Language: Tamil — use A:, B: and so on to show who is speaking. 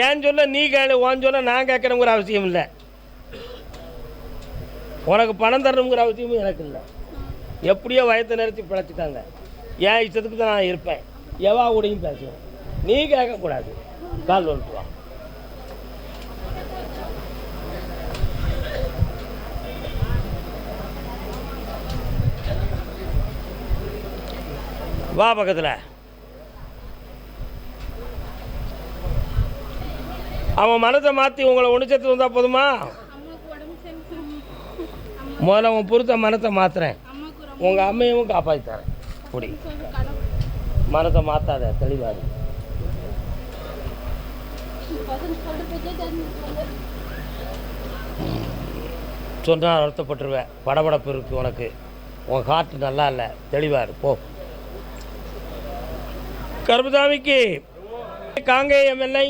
A: ஏன் சொல்ல நீ கேளு ஓன் சொல்ல நான் கேட்கணுங்கிற அவசியம் இல்லை. உனக்கு பணம் தரணுங்கிற அவசியமும் எனக்கு இல்லை. எப்படியோ வயத்தை நிறுத்தி பிழைச்சிட்டாங்க. என் இஷ்டத்துக்கு தான் நான் இருப்பேன். எவா கூடயும் பேசுவேன் நீ கேட்கக்கூடாது. கால் வந்துட்டு வா பக்கத்தில். அவன் மனத்தை மாற்றி உங்களை ஒன்று வந்தால் போதுமா? முதல்ல உன் பொறுத்த மனத்தை மாத்துறேன். உங்கள் அம்மையும் காப்பாற்றி தரேன். குடி மனத்தை மாற்றாத
B: தெளிவாக
A: சொன்னால் வருத்தப்பட்டுருவேன். படபடப்பு இருக்குது உனக்கு. உன் ஹார்ட் நல்லா இல்லை. தெளிவாக இரு. போ. காங்கேயம் எல்லை